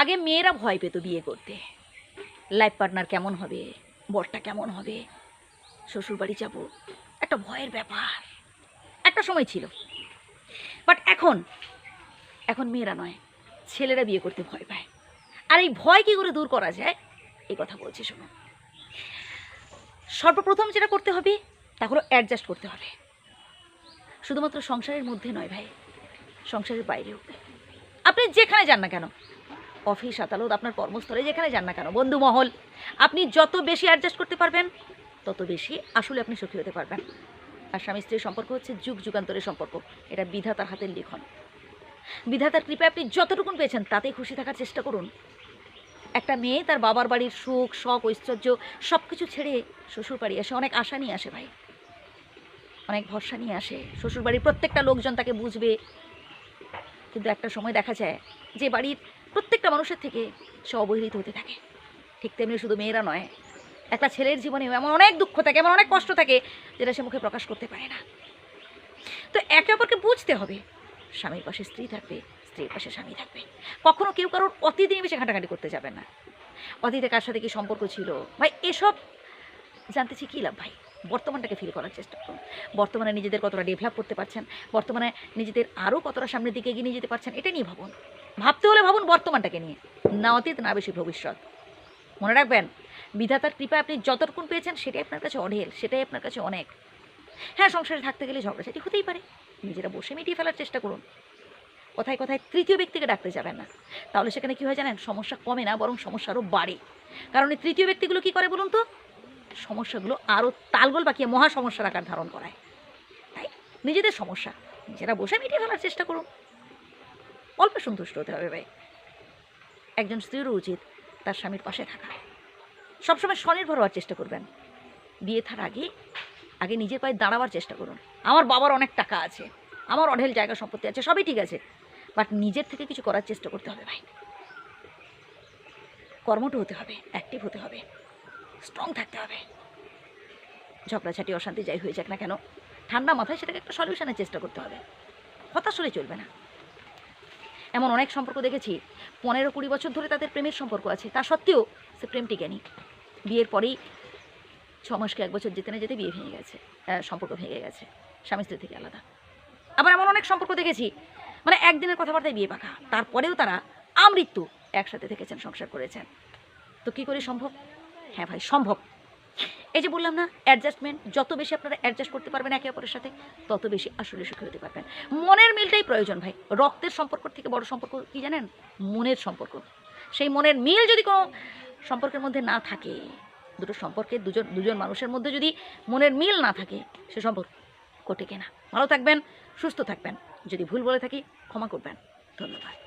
আগে মেয়েরা ভয় পেত বিয়ে করতে। লাইফ পার্টনার কেমন হবে? বরটা কেমন হবে? শ্বশুরবাড়ি যাব? একটা ভয়ের ব্যাপার। একটা সময় ছিল। বাট এখন এখন মেয়েরা নয়, ছেলেরা বিয়ে করতে ভয় পায়। আর এই ভয় কী করে দূর করা যায়? এই কথা বলছি, শোনো। সর্বপ্রথম যেটা করতে হবে, তা হলো অ্যাডজাস্ট করতে হবে। শুধুমাত্র সংসারের মধ্যে নয় ভাই, সংসারের বাইরেও। আপনি যেখানে যান না কেন অফিস, আদালত, আপনার কর্মস্থলে, যেখানে যান না কেন, বন্ধু মহল, আপনি যত বেশি অ্যাডজাস্ট করতে পারবেন, তত বেশি আসলে আপনি সুখী হতে পারবেন। আর স্বামী স্ত্রীর সম্পর্ক হচ্ছে যুগ যুগান্তরের সম্পর্ক, এটা বিধাতার হাতের লিখন। বিধাতার কৃপায় আপনি যতটুকুন পেয়েছেন, তাতেই খুশি থাকার চেষ্টা করুন। একটা মেয়ে, তার বাবার বাড়ির সুখ, শখ, ঐশ্বর্য সব কিছু ছেড়ে শ্বশুর বাড়ি আসে অনেক আশা নিয়ে আসে ভাই। অনেক ভরসা নিয়ে আসে। শ্বশুর বাড়ির প্রত্যেকটা লোকজন তাকে বুঝবে। কিন্তু একটা সময় দেখা যায়, যে বাড়ির প্রত্যেকটা মানুষের থেকে সে অবহেলিত হতে থাকে। ঠিক তেমনি শুধু মেয়েরা নয়, একটা ছেলের জীবনে এমন অনেক দুঃখ থাকে, এমন অনেক কষ্ট থাকে যেটা সে মুখে প্রকাশ করতে পারে না। তো একে অপরকে বুঝতে হবে, স্বামীর পাশে স্ত্রী থাকবে, স্ত্রীর পাশে স্বামী থাকবে। কখনো কেউ কারোর অতীতে বেশি ঘাটাঘাটি করতে যাবেন না। অতীতে কার সাথে কি সম্পর্ক ছিল? ভাই, এসব জানতেছি কী লাভ ভাই? বর্তমানটাকে ফিল করার চেষ্টা করুন। বর্তমানে নিজেদের কতটা ডেভেলপ করতে পারছেন? বর্তমানে নিজেদের আরও কতটা সামনের দিকে এগিয়ে নিয়ে যেতে পারছেন? এটা নিয়ে ভাবুন। ভাবতে হলে ভাবুন বর্তমানটাকে নিয়ে। না অতীত, না বেশি ভবিষ্যৎ। মনে রাখবেন, বিধাতার কৃপায় আপনি যতটুকুন পেয়েছেন, সেটাই আপনার কাছে অঢেল, সেটাই আপনার কাছে অনেক। হ্যাঁ সংসারে থাকতে গেলে ঝগড়াঝাটি হতেই পারে। নিজেরা বসে মিটিয়ে ফেলার চেষ্টা করুন। কথায় কথায় তৃতীয় ব্যক্তিকে ডাকতে যাবেন না। তাহলে সেখানে কী হয় জানেন, সমস্যা কমে না, বরং সমস্যা আরও বাড়ে। কারণ এই তৃতীয় ব্যক্তিগুলো কী করে বলুন তো? সমস্যাগুলো আরও তালগোল পাকিয়ে মহা সমস্যার আকার ধারণ করায়। তাই নিজেদের সমস্যা, নিজেরা বসে মিটিয়ে ফেলার চেষ্টা করুন। অল্প সন্তুষ্ট হতে হবে ভাই। একজন স্ত্রীরও উচিত তার স্বামীর পাশে থাকা। সবসময় স্বনির্ভর হওয়ার চেষ্টা করবেন। বিয়ে থার আগে আগে নিজের পায়ে দাঁড়াবার চেষ্টা করুন। আমার বাবার অনেক টাকা আছে, আমার অঢেল জায়গা সম্পত্তি আছে, সবই ঠিক আছে। বাট নিজের থেকে কিছু করার চেষ্টা করতে হবে ভাই। কর্মঠ হতে হবে অ্যাক্টিভ হতে হবে স্ট্রং থাকতে হবে। ঝগড়াঝাটি, অশান্তি যাই হয়ে যাক না কেন, ঠান্ডা মাথায় সেটাকে একটা সলিউশনের চেষ্টা করতে হবে। হতাশ হলে চলবে না। এমন অনেক সম্পর্ক দেখেছি। পনেরো কুড়ি বছর ধরে তাদের প্রেমের সম্পর্ক আছে। তা সত্ত্বেও সে প্রেম টিকেনি বিয়ের পরেই ছ মাসকে এক বছর যেতে না যেতে বিয়ে ভেঙে গেছে। সম্পর্ক ভেঙে গেছে। স্বামী স্ত্রী থেকে আলাদা। আবার এমন অনেক সম্পর্ক দেখেছি। মানে একদিনের কথাবার্তায় বিয়ে পাকা। তারপরেও তারা আমৃত্যু একসাথে থেকেছেন, সংসার করেছেন। তো কী করে সম্ভব? হ্যাঁ ভাই, সম্ভব। এই যে বললাম না অ্যাডজাস্টমেন্ট যত বেশি আপনারা অ্যাডজাস্ট করতে পারবেন একে অপরের সাথে, তত বেশি আসলে সুখী হতে পারবেন। মনের মিলটাই প্রয়োজন ভাই। রক্তের সম্পর্ক থেকে বড় সম্পর্ক কি জানেন? মনের সম্পর্ক। সেই মনের মিল যদি কোনো সম্পর্কের মধ্যে না থাকে, দুটো সম্পর্কে দুজন দুজন মানুষের মধ্যে যদি মনের মিল না থাকে, সে সম্পর্ক টেকে না ভালো থাকবেন, সুস্থ থাকবেন। যদি ভুল বলে থাকি, ক্ষমা করবেন। ধন্যবাদ।